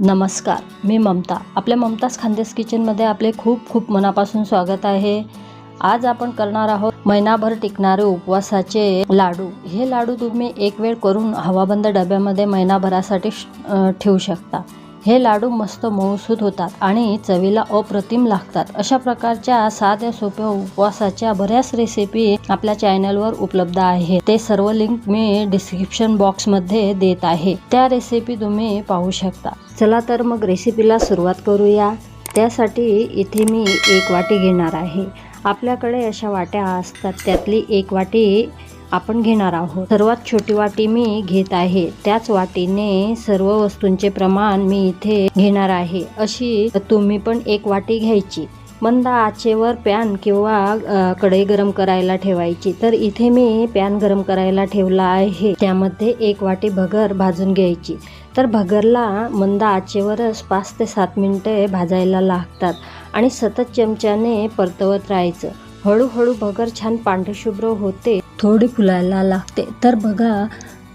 नमस्कार मी ममता. आपल्या ममताज खानदेस किचनमध्ये आपले खूप खूप मनापासून स्वागत आहे. आज आपण करणार आहोत महिनाभर टिकणारे उपवासाचे लाडू. हे लाडू तुम्ही एक वेळ करून हवाबंद डब्यामध्ये महिनाभरासाठी ठेवू शकता. हे लाडू मस्त मऊसूद होतात आणि चवीला अप्रतिम लागतात. अशा प्रकारच्या साध्या सोप्या उपवासाच्या बऱ्याच रेसिपी आपल्या चॅनलवर उपलब्ध आहेत. ते सर्व लिंक मी डिस्क्रिप्शन बॉक्समध्ये देत आहे. त्या रेसिपी तुम्ही पाहू शकता. चला तर मग रेसिपीला सुरुवात करूया. त्यासाठी इथे मी एक वाटी घेणार आहे. आपल्याकडे अशा वाट्या असतात. त्यातली एक वाटी आपण घेणार आहोत. सर्वात छोटी वाटी मी घेत आहे. त्याच वाटीने सर्व वस्तूंचे प्रमाण मी इथे घेणार आहे. अशी तुम्ही पण एक वाटी घ्यायची. मंद आचेवर पॅन किंवा कढई गरम करायला ठेवायची. तर इथे मी पॅन गरम करायला ठेवला आहे. त्यामध्ये एक वाटी भगर भाजून घ्यायची. तर भगरला मंद आचेवरच पाच ते सात मिनटे भाजायला लागतात आणि सतत चमच्याने परतवत राहायचं. हळूहळू भगर छान पांढरशुभ्र होते. थोडी फुलायला लागते. तर बघा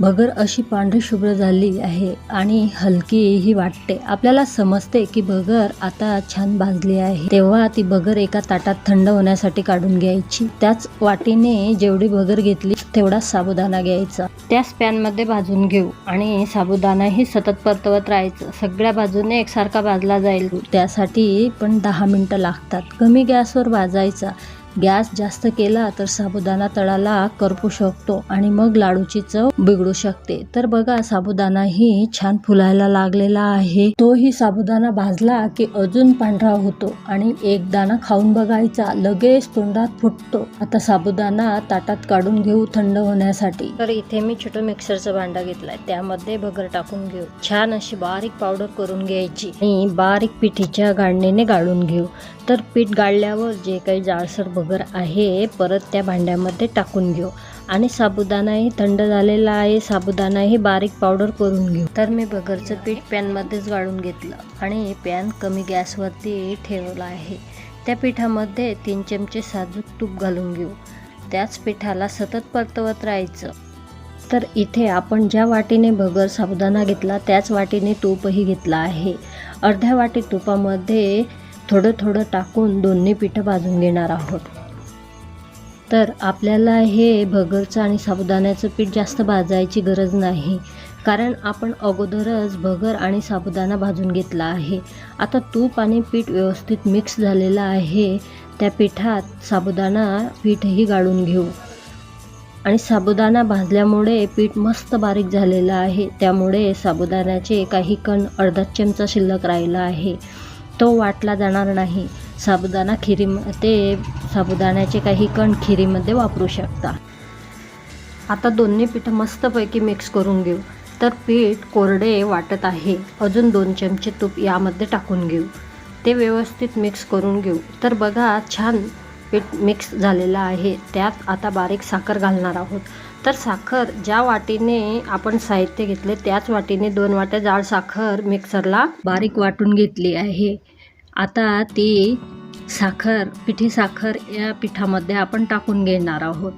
भगर अशी पांढरीशुभ्र झाली आहे आणि हलकी ही वाटते. आपल्याला समजते की भगर आता छान भाजली आहे. तेव्हा ती भगर एका ताटात थंड होण्यासाठी काढून घ्यायची. त्याच वाटीने जेवढी भगर घेतली तेवढाच साबुदाणा घ्यायचा. त्याच पॅनमध्ये भाजून घेऊ आणि साबुदाणाही सतत परतवत राहायचं. सगळ्या बाजूने एकसारखा भाजला जाईल. त्यासाठी पण दहा मिनटं लागतात. कमी गॅसवर भाजायचा. गॅस जास्त केला तर साबुदाणा तळाला करपू शकतो आणि मग लाडूची चव बिघडू शकते. तर बघा साबुदाणाही छान फुलायला लागलेला आहे. तोही साबुदाणा भाजला की अजून पांढरा होतो आणि एक दाणा खाऊन बघायचा लगेच तोंडात फुटतो. आता साबुदाणा ताटात काढून घेऊ थंड होण्यासाठी. तर इथे मी छोटं मिक्सरचा भांडा घेतलाय. त्यामध्ये भगर टाकून घेऊ. छान अशी बारीक पावडर करून घ्यायची आणि बारीक पिठीच्या गाळणीने गाळून घेऊ. तर पीठ गाळल्यावर जे काही जाडसर भगर आहे परत त्या भांड्यामध्ये टाकून घेऊ. आणि साबुदाणाही थंड झालेला आहे साबुदाणाही बारीक पावडर करून घेऊ. तर मी भगरचं पीठ पॅनमध्येच गाळून घेतलं आणि पॅन कमी गॅसवरती ठेवला आहे. त्या पिठामध्ये तीन चमचे साजूक तूप घालून घेऊ. त्याच पिठाला सतत परतवत राहायचं. तर इथे आपण ज्या वाटीने भगर साबुदाणा घेतला त्याच वाटीने तूपही घेतला आहे. अर्ध्या वाटी तुपामध्ये थोडं थोडं टाकून दोन्ही पिठं भाजून घेणार आहोत. तर आपल्याला हे भगरचं आणि साबुदाण्याचं पीठ जास्त भाजायची गरज नाही. कारण आपण अगोदरच भगर आणि साबुदाणा भाजून घेतला आहे. आता तूप आणि पीठ व्यवस्थित मिक्स झालेलं आहे. त्या पिठात साबुदाणा पीठही गाळून घेऊ. आणि साबुदाणा भाजल्यामुळे पीठ मस्त बारीक झालेलं आहे. त्यामुळे साबुदाण्याचे काही कण अर्धा चमचा शिल्लक राहिला आहे. तो वाटला जाणार नाही. साबुदाणा खिरीमध्ये साबुदाण्याचे काही कण खिरीमध्ये वापरू शकता. आता दोन्ही पीठं मस्तपैकी मिक्स करून घेऊ. तर पीठ कोरडे वाटत आहे. अजून दोन चमचे तूप यामध्ये टाकून घेऊ. ते व्यवस्थित मिक्स करून घेऊ. तर बघा छान पीठ मिक्स झालेलं आहे. त्यात आता बारीक साखर घालणार आहोत. तर साखर ज्या वाटीने आपण साहित्य घेतले त्याच वाटीने दोन वाट्या जाड साखर मिक्सरला बारीक वाटून घेतली आहे. आता ती साखर पिठी साखर या पिठामध्ये आपण टाकून घेणार आहोत.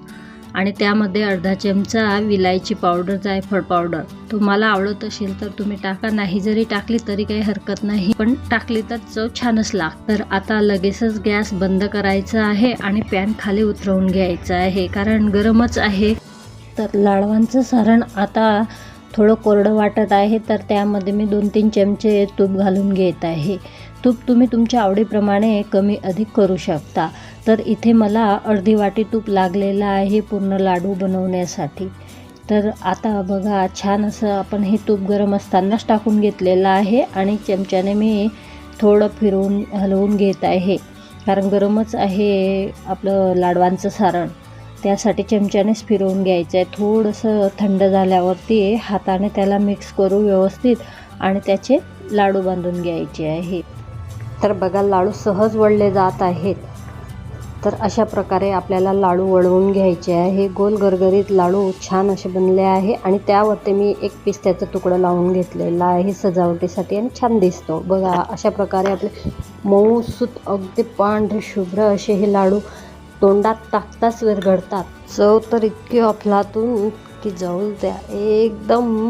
आणि त्यामध्ये अर्धा चमचा विलायची पावडर जायफळ पावडर. तुम्हाला आवडत असेल तर तुम्ही टाका. नाही जरी टाकली तरी काही हरकत नाही. पण टाकली तर चव छानच लाग तर आता लगेचच गॅस बंद करायचा आहे आणि पॅन खाली उतरवून घ्यायचं आहे. कारण गरमच आहे. तर लाडवांचं सारण आता थोडं कोरडं वाटत आहे तर त्यामध्ये मी दोन तीन चमचे तूप घालून घेत आहे. तूप तुम्ही तुमच्या आवडीप्रमाणे कमी अधिक करू शकता. तर इथे मला अर्धी वाटी तूप लागलेलं आहे पूर्ण लाडू बनवण्यासाठी. तर आता बघा छान असं आपण हे तूप गरम असतानाच टाकून घेतलेलं आहे आणि चमच्याने मी थोडं फिरवून हलवून घेत आहे. कारण गरमच आहे आपलं लाडवांचं सारण. त्यासाठी चमच्यानेच फिरवून घ्यायचं आहे थोडंसं थंड झाल्यावरती हाताने त्याला मिक्स करू व्यवस्थित आणि त्याचे लाडू बांधून घ्यायचे आहे. तर बघा लाडू सहज वळले जात आहेत. तर अशा प्रकारे आपल्याला लाडू वळवून घ्यायचे आहे. गोल गरगरीत लाडू छान असे बनले आहे आणि त्यावरती मी एक पिस्त्याचा तुकडा लावून घेतलेला आहे सजावटीसाठी आणि छान दिसतो. बघा अशा प्रकारे आपले मऊसूत अगदी पांढरे शुभ्र असे हे लाडू तोंडात टाकताच विरघडतात चव तर इतकी अफलातून की जाऊ द्या एकदम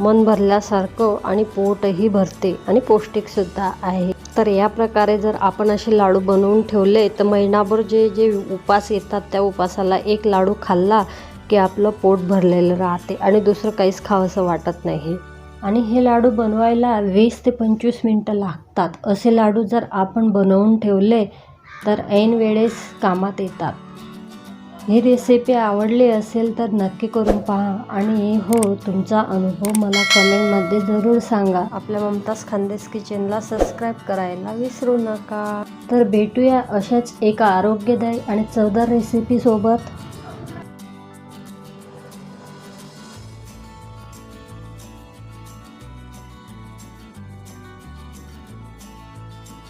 मन भरल्यासारखं आणि पोटही भरते आणि पौष्टिकसुद्धा आहे. तर या प्रकारे जर आपण असे लाडू बनवून ठेवले तर महिनाभर जे जे उपास येतात त्या उपासाला एक लाडू खाल्ला की आपलं पोट भरलेलं राहते आणि दुसरं काहीच खावंसं वाटत नाही. आणि हे लाडू बनवायला वीस ते पंचवीस मिनटं लागतात. असे लाडू जर आपण बनवून ठेवले तर ऐन वेळेस कामात येतात. ही रेसिपी आवडली असेल तर नक्की करून पहा आणि हो तुमचा अनुभव मला कमेंटमध्ये जरूर सांगा. आपल्या ममताज खानदेस किचनला सबस्क्राईब करायला विसरू नका. तर भेटूया अशाच एका आरोग्यदायी आणि चवदार रेसिपीसोबत